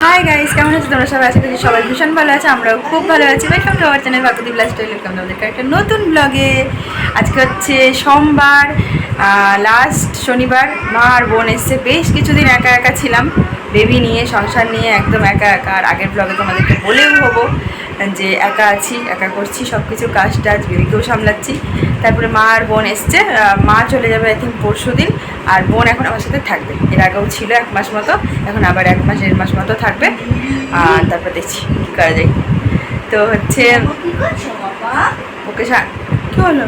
Hi guys কেমন আছো তোমরা সবাই? আশা সবাই ভীষণ ভালো আছে, আমরাও খুব ভালো আছি। ওয়েলকাম টু আওয়ার চ্যানেল বাকুদি ব্লাস স্টাইল ওয়েলকাম তোমাদেরকে একটা নতুন ব্লগে আজকে হচ্ছে সোমবার লাস্ট শনিবার, মা আর বোন এসছে। বেশ কিছুদিন একা একা ছিলাম। বেবি নিয়ে সংসার নিয়ে একদম একা একা। আর আগের ব্লগে তোমাদেরকে বলেও হব যে একা আছি একা করছি সব কিছু কাজ টাজ বেবিকেও সামলাচ্ছি। তারপরে মা আর বোন এসছে মা চলে যাবে আই থিঙ্ক পরশু দিন আর বোন এখন আমার সাথে থাকবে। এর আগেও ছিল এক মাস মতো এখন আবার এক মাস দেড় মাস মতো থাকবে। আর তারপর দেখছি কী করা যায়। তো হচ্ছে ওকে কী হলো?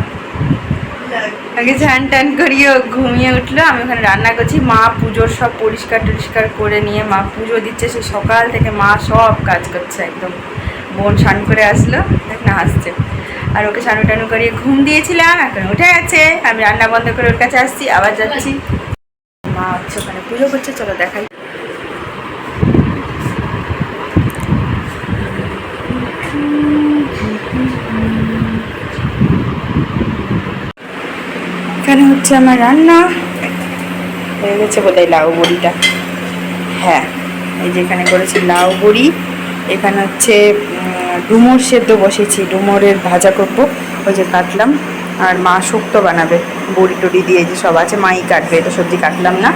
আগে স্নান টান করিয়ে ঘুমিয়ে উঠল, আমি ওখানে রান্না করছি। মা পুজোর সব পরিষ্কার টরিষ্কার করে নিয়ে মা পুজো দিচ্ছে, সে সকাল থেকে মা সব কাজ করছে একদম। বোন স্নান করে আসলো, দেখ না হাসছে। আর ওকে স্নানু টানু করিয়ে ঘুম দিয়েছিলাম, এখন উঠে গেছে। আমি রান্না বন্ধ করে ওর কাছে আসছি, আবার যাচ্ছি। মা হচ্ছে ওখানে পুজো করছে, চলো দেখাই। এখানে হচ্ছে আমার রান্না। হয়ে গেছে বোধহয় লাউ বড়িটা। হ্যাঁ এই যে এখানে করেছি লাউ বড়ি। এখানে হচ্ছে ডুমোর সেদ্ধ বসেছি। ডুমোরের ভাজা করব। ওই যে কাটলাম। আর মা শুক্তো বানাবে। বড়ি টড়ি দিয়ে যে সব আছে, মাই কাটবে। এটা সবজি কাটলাম না।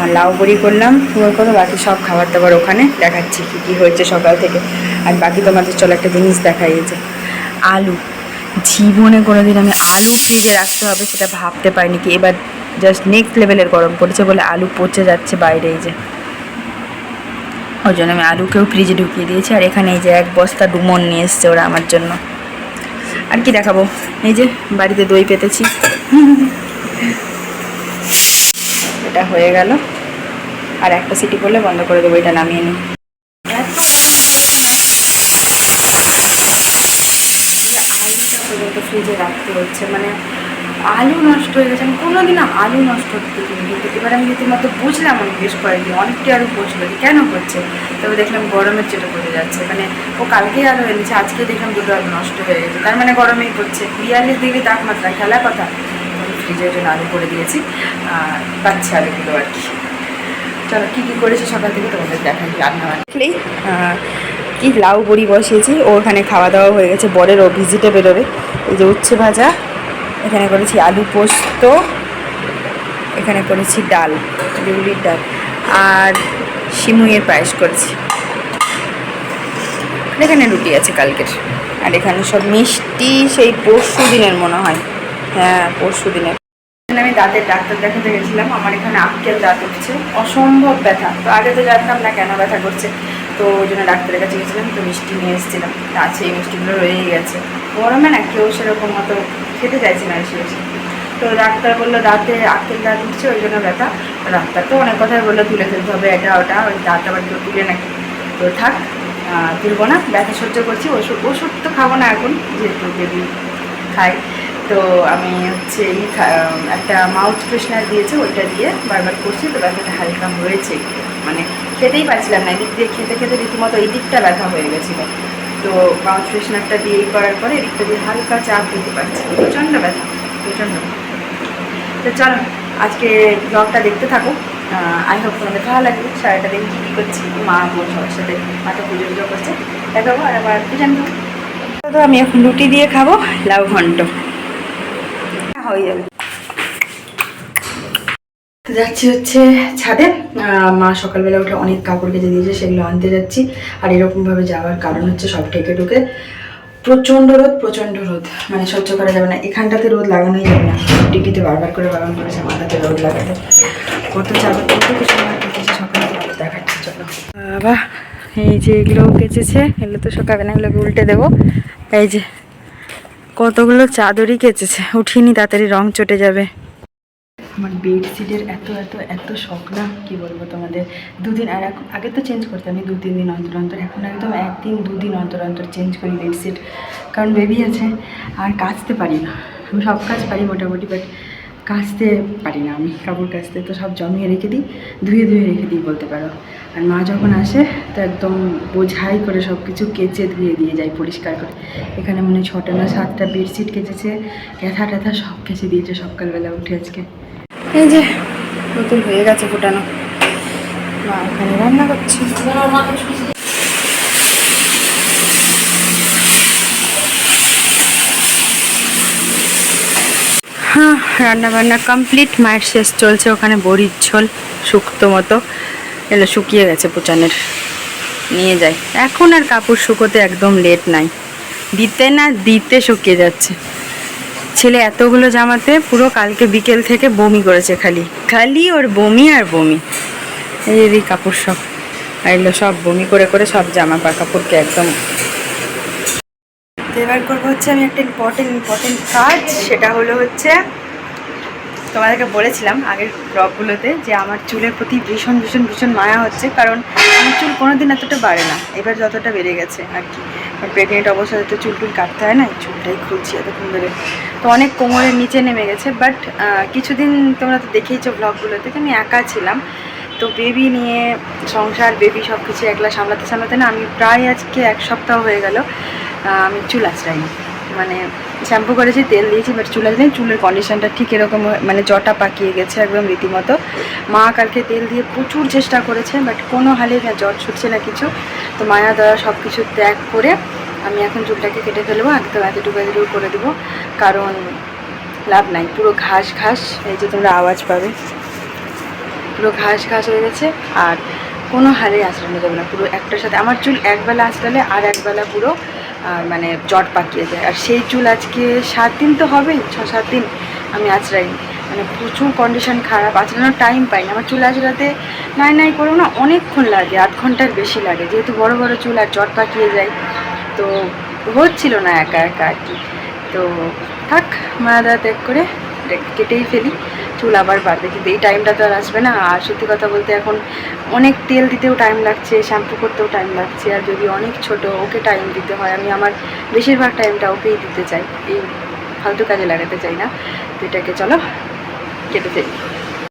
আর লাউ বড়ি করলাম। তোমার করো, বাকি সব খাবার দাবার ওখানে দেখাচ্ছি কী কী হয়েছে সকাল থেকে। আর বাকি তোমাদের চলো একটা জিনিস দেখাই যে, আলু। জীবনে কোনোদিন আমি আলু ফ্রিজে রাখতে হবে সেটা ভাবতে পারিনি কি। এবার জাস্ট নেক্সট লেভেলের গরম পড়েছে বলে আলু পচে যাচ্ছে বাইরে এই যে। ওই জন্য আমি আলুকেও ফ্রিজে ঢুকিয়ে দিয়েছি আর এখানে এই যে এক বস্তা ডুমন নিয়ে এসছে ওরা আমার জন্য। আর কি দেখাবো? এই যে বাড়িতে দই পেতেছি। এটা হয়ে গেল। আর একটা সিটি করলে বন্ধ করে দেবো, এটা নামিয়ে নিই। ফ্রিজে রাখতে হচ্ছে মানে আলু নষ্ট হয়ে গেছে। আমি কোনোদিন না আলু নষ্ট হতে কিন্তু এবার আমি রীতিমতো বুঝলাম আমি বেশ কয়েকদিন অনেকটি আলু যে কেন করছে তবে দেখলাম গরমের চেটে পড়ে যাচ্ছে। মানে ও কালকেই আলু এনেছে, আজকে দেখলাম দুটো আলু নষ্ট হয়ে গেছে। তার মানে গরমেই পড়ছে। বিয়াল্লিশ ডিগ্রি তাপমাত্রা খেলা কথা। ফ্রিজের জন্য আলু করে দিয়েছি। পাচ্ছে আলুগুলো আর কি। চলো, কী কী করেছে সকাল থেকে তোমাদের দেখাই রান্না বান্না কি লাউ বড়ি বসিয়েছি ওখানে খাওয়া দাওয়া হয়ে গেছে, বরের ও ভিজিটে বেরোবে। এই যে উচ্ছে ভাজা, এখানে করেছি আলু পোস্ত, এখানে করেছি ডাল, বিউলির ডাল, আর শিমুইয়ের পায়েস করেছি। এখানে রুটি আছে কালকের, আর এখানে সব মিষ্টি সেই পরশু দিনের মনে হয়। হ্যাঁ পরশু দিনের। আমি দাঁতের ডাক্তার দেখাতে গেছিলাম, আমার এখানে আক্কেল দাঁত উঠছে, অসম্ভব ব্যথা। তো আগে তো জানতাম না কেন ব্যথা করছে। তো ওই জন্য ডাক্তারের কাছে গেছিলাম, তো মিষ্টি নিয়ে এসেছিলাম। আছে, এই মিষ্টিগুলো রয়েই গেছে। গরমে না কেউ সেরকম মতো খেতে চাইছে না এসে এসে তো ডাক্তার বলল, দাঁতে আক্কেল দাঁত উঠছে, ওই জন্য ব্যথা। ডাক্তার তো অনেক কথাই বলল, তুলে ফেলতে হবে এটা ওটা ওই দাঁত আবার কেউ তুলে নাকি? তো থাক তুলবো না, ব্যথা সহ্য করছি, ওষুধ ওষুধ তো খাব না এখন, যেহেতু বেবি খাই। তো আমি হচ্ছে এই একটা মাউথ ফ্রেশনার দিয়েছে, ওইটা দিয়ে বারবার করছি, তো ব্যথাটা হালকা হয়েছে মানে খেতেই পারছিলাম না, এদিক দিয়ে খেতে খেতে রীতিমতো এই দিকটা ব্যথা হয়ে গেছিল। তো মাউথ ফ্রেশনারটা দিয়ে করার পরে এদিকটা দিয়ে হালকা চাপ দিতে পারছি। প্রচণ্ড ব্যথা, প্রচণ্ড তো চলো, আজকে ব্লগটা দেখতে থাকো। আই হোপ তোমাদের ভালো লাগবে। সারাটা দিন কী কী করছি, মা, বোন সবার সাথে মাথা পুজো পুজো করছে। দেখাবো আর আবার জানব? তো আমি এখন রুটি দিয়ে খাব, লাউ ঘন্ট। হয়ে যাবে। যাচ্ছি হচ্ছে ছাদে। মা সকালবেলা উঠে অনেক কাপড় কেচে দিয়েছে, সেগুলো আনতে যাচ্ছি। আর এরকমভাবে যাওয়ার কারণ হচ্ছে সব ঢেকে ঢুকে প্রচণ্ড রোদ প্রচণ্ড রোদ। মানে সহ্য করা যাবে না। এখানটাতে রোদ লাগানোই যাবে না। ডিপিতে বারবার করে বাগান করেছে মাথাতে রোদ লাগাতে। কত চাপে কত কিছু সকালে দেখাচ্ছি, চলো। বাবা, এই যে এগুলো কেচেছে, এগুলো তো সকালে না, এগুলোকে উল্টে দেবো। এই যে কতগুলো চাদরই কেচেছে। উঠিনি, তাড়াতাড়ি রং চটে যাবে। আমার বেডশিটের এত এত এত শখ না? কী বলব তোমাদের? দুদিন আর এখন আগে তো চেঞ্জ করতাম, আমি দু তিন দিন অন্তর অন্তর, এখন একদম একদিন, দুদিন অন্তর অন্তর চেঞ্জ করি বেডশিট কারণ বেবি আছে, আর কাচতে পারি না। আমি সব কাজ পারি মোটামুটি বাট কাচতে পারি না আমি, কাপড় কাচতে তো সব জমিয়ে রেখে দিই, ধুয়ে ধুয়ে রেখে দিই বলতে পারো। আর মা যখন আসে, তো একদম বোঝাই করে সব কিছু কেচে ধুয়ে দিয়ে যায় পরিষ্কার করে। এখানে মনে ছটা না সাতটা বেডশিট কেচেছে ক্যাথা ট্যাথা সব কেচে দিয়েছে সকালবেলা উঠে আজকে। এই যে, নতুন হয়ে গেছে ফোটানো। মা এখানে রান্না করছে। হ্যাঁ রান্না বান্না কমপ্লিট মায়ের শেষ চলছে ওখানে বড়ির ঝোল, শুক্তো মতো। এলো, শুকিয়ে গেছে পোচানের নিয়ে যাই। এখন আর কাপড় শুকোতে একদম লেট নাই। দিতে না দিতে শুকিয়ে যাচ্ছে। ছেলে এতগুলো জামাতে পুরো কালকে বিকেল থেকে বমি করেছে খালি। খালি ওর বমি আর বমি। এই কাপড় সব, এগুলো সব বমি করে করে সব জামা পা কাপড়কে একদম এবার করব হচ্ছে আমি একটা ইম্পর্টেন্ট ইম্পর্টেন্ট কাজ, সেটা হলো হচ্ছে তোমাদেরকে বলেছিলাম আগের ব্লগগুলোতে যে আমার চুলের প্রতি ভীষণ ভীষণ ভীষণ মায়া হচ্ছে, কারণ আমার চুল কোনোদিন এতটা বাড়ে না। এবার যতটা বেড়ে গেছে আর কি। প্রেগনেন্ট অবস্থায় তো চুল টুল কাটতে হয় না, চুলটাই খুলছি এতক্ষণ ধরে। তো অনেক কোমরের নিচে নেমে গেছে বাট কিছুদিন তোমরা তো দেখেইছো ব্লগগুলোতে আমি একা ছিলাম। তো বেবি নিয়ে সংসার বেবি সব কিছু একলা সামলাতে সামলাতে না, আমি প্রায় আজকে এক সপ্তাহ হয়ে গেল আমি চুল আঁচড়াইনি। মানে শ্যাম্পু করেছি, তেল দিয়েছি বাট চুল আঁচড়াই চুলের কন্ডিশনটা ঠিক এরকম মানে জটা পাকিয়ে গেছে একদম রীতিমতো। মা কালকে তেল দিয়ে প্রচুর চেষ্টা করেছে বাট কোনো হালে জ্বর ছুটছে না কিছু। তো মায়া, দয়া সব কিছু ত্যাগ করে আমি এখন চুলটাকে কেটে ফেলব একদম এতটুকু এতটুকু করে দেবো। কারণ লাভ নাই, পুরো ঘাস ঘাস, এই যে তোমরা আওয়াজ পাবে। পুরো ঘাস ঘাস হয়ে গেছে, আর কোনো হারে আঁচড়ানো যাবে না, পুরো একটার সাথে। আমার চুল একবেলা আঁচড়ালে আর একবেলা পুরো মানে জট পাকিয়ে যায়। আর সেই চুল আজকে সাত দিন তো হবেই, ছ, সাত দিন আমি আঁচড়াইনি মানে প্রচুর কন্ডিশন খারাপ আঁচড়ানোর টাইম পাই না আমার চুল আঁচড়াতে নাই নাই করেও না অনেকক্ষণ লাগে, আধ ঘণ্টার বেশি লাগে। যেহেতু বড় বড় চুল আর জট পাকিয়ে যায় তো হচ্ছিল না একা একা আর কি। তো থাক মাদা ত্যাগ করে কেটেই ফেলি। চুল আবার বাড়বে, কিন্তু এই টাইমটা তো আর আসবে না। আর সত্যি কথা বলতে এখন অনেক তেল দিতেও টাইম লাগছে শ্যাম্পু করতেও টাইম লাগছে। আর যদি অনেক ছোট ওকে টাইম দিতে হয়, আমি আমার বেশিরভাগ টাইমটা ওকেই দিতে চাই। এই ফালতু কাজে লাগাতে চাই না। তো এটাকে চলো, কেটে ফেলি।